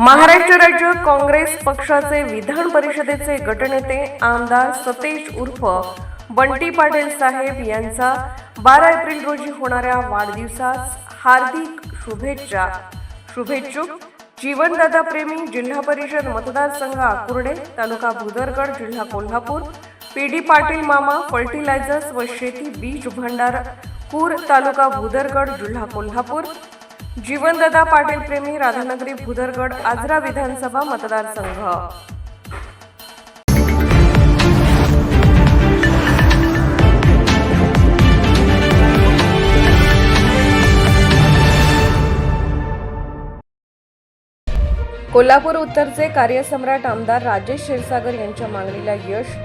महाराष्ट्र राज्य काँग्रेस पक्षाचे विधान परिषदेचे गटनेते आमदार सतेज उर्फ बंटी पाटील साहेब यांचा बारा एप्रिल रोजी होणाऱ्या वाढदिवसास हार्दिक शुभेच्छा. शुभेच्छुक जीवनदादा प्रेमी जिल्हा परिषद मतदारसंघ आकुर्डे तालुका भुदरगड जिल्हा कोल्हापूर पी डी पाटील मामा फर्टिलायझर्स व शेती बीज भंडार पूर तालुका भुदरगड जिल्हा कोल्हापूर जीवनदादा पाटील प्रेमी राधानगरी भुदरगड आजरा विधानसभा मतदारसंघ. कोल्हापूर उत्तरचे कार्यसम्राट आमदार राजेश क्षीरसागर यांच्या मागणीला यश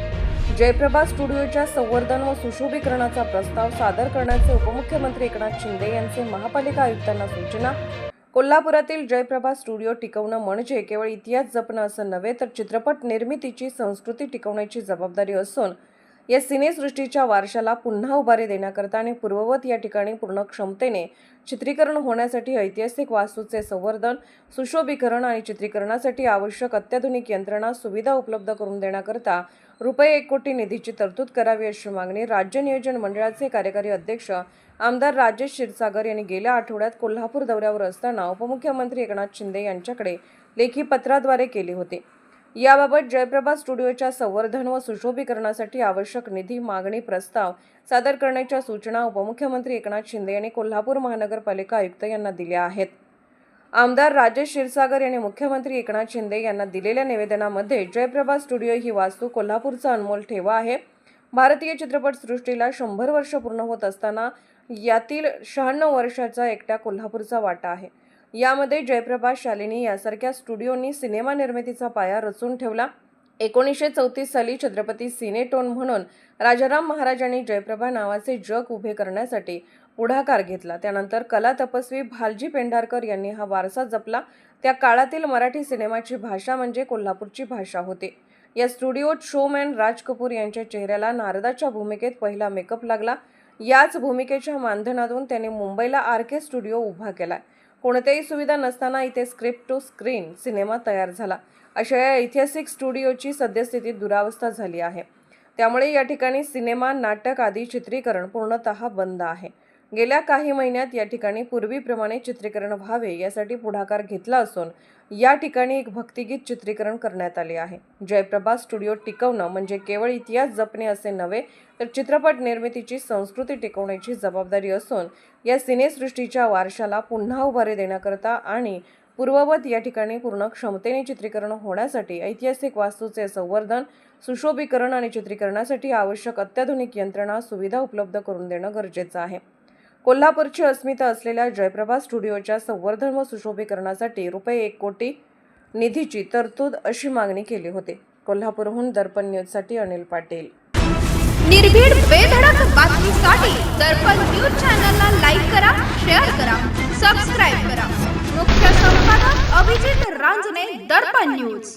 जयप्रभा स्टुडिओच्या संवर्धन व सुशोभीकरणाचा प्रस्ताव सादर करण्याचे उपमुख्यमंत्री एकनाथ शिंदे यांचे महापालिका आयुक्तांना सूचना. कोल्हापुरातील जयप्रभा स्टुडिओ टिकवणं म्हणजे केवळ इतिहास जपणं असं नव्हे तर चित्रपट निर्मितीची संस्कृती टिकवण्याची जबाबदारी असून या सिनेसृष्टीच्या वारशाला पुन्हा उभारी देण्याकरता आणि पूर्ववत या ठिकाणी पूर्ण क्षमतेने चित्रीकरण होण्यासाठी ऐतिहासिक वास्तूचे संवर्धन सुशोभीकरण आणि चित्रीकरणासाठी आवश्यक अत्याधुनिक यंत्रणा सुविधा उपलब्ध करून देण्याकरता रुपये एक कोटी निधीची तरतूद करावी अशी मागणी राज्य नियोजन मंडळाचे कार्यकारी अध्यक्ष आमदार राजेश क्षीरसागर यांनी गेल्या आठवड्यात कोल्हापूर दौऱ्यावर असताना उपमुख्यमंत्री एकनाथ शिंदे यांच्याकडे लेखी पत्राद्वारे केली होती. याबाबत जयप्रभा स्टुडिओच्या संवर्धन व सुशोभीकरणासाठी आवश्यक निधी मागणी प्रस्ताव सादर करण्याच्या सूचना उपमुख्यमंत्री एकनाथ शिंदे यांनी कोल्हापूर महानगरपालिका आयुक्त यांना दिल्या आहेत. आमदार राजेश क्षीरसागर यांनी मुख्यमंत्री एकनाथ शिंदे यांना दिलेल्या निवेदनामध्ये जयप्रभा स्टुडिओ ही वास्तू कोल्हापूरचा अनमोल ठेवा आहे. भारतीय चित्रपटसृष्टीला शंभर वर्ष पूर्ण होत असताना यातील शहाण्णव वर्षाचा एकट्या कोल्हापूरचा वाटा आहे. यामध्ये जयप्रभा शालिनी यासारख्या स्टुडिओंनी सिनेमा निर्मितीचा पाया रचून ठेवला. एकोणीसशे चौतीस साली छत्रपती सिनेटोन म्हणून राजाराम महाराजांनी जयप्रभा नावाचे जग उभे करण्यासाठी पुढाकार घेतला. त्यानंतर कला तपस्वी भालजी पेंढारकर यांनी हा वारसा जपला. त्या काळातील मराठी सिनेमाची भाषा म्हणजे कोल्हापूरची भाषा होती. या स्टुडिओत शोमॅन राज कपूर यांच्या चेहऱ्याला नारदाच्या भूमिकेत पहिला मेकअप लागला. याच भूमिकेच्या मानधनातून त्यांनी मुंबईला आर के स्टुडिओ उभा केला. कोणत्याही सुविधा नसताना इथे स्क्रिप्ट टू स्क्रीन सिनेमा तयार झाला. अशा या ऐतिहासिक स्टुडिओची सद्यस्थिती दुरावस्था झाली आहे. त्यामुळे या ठिकाणी सिनेमा नाटक आदी चित्रीकरण पूर्णतः बंद आहे. गेल्या काही महिन्यात या ठिकाणी पूर्वीप्रमाणे चित्रीकरण व्हावे यासाठी पुढाकार घेतला असून या ठिकाणी एक भक्तिगीत चित्रीकरण करण्यात आले आहे. जयप्रभा स्टुडिओ टिकवणं म्हणजे केवळ इतिहास जपणे असे नव्हे तर चित्रपट निर्मितीची संस्कृती टिकवण्याची जबाबदारी असून या सिनेसृष्टीच्या वारशाला पुन्हा उभारी देण्याकरता आणि पूर्ववत या ठिकाणी पूर्ण क्षमतेने चित्रीकरण होण्यासाठी ऐतिहासिक वास्तूचे संवर्धन सुशोभीकरण आणि चित्रीकरणासाठी आवश्यक अत्याधुनिक यंत्रणा सुविधा उपलब्ध करून देणं गरजेचं आहे. कोल्हापूरची अस्मिता असलेल्या जयप्रभा स्टुडिओच्या संवर्धन व सुशोभीकरणासाठी रुपये एक कोटी निधीची तरतूद अशी मागणी केली होती. कोल्हापूरहून दर्पण न्यूजसाठी अनिल पाटील. निर्भीड बेधडक बातमीसाठी दर्पण न्यूज चॅनलला लाईक करा शेअर करा सबस्क्राईब करा. मुख्य संपादक अभिजित रांजणे दर्पण न्यूज.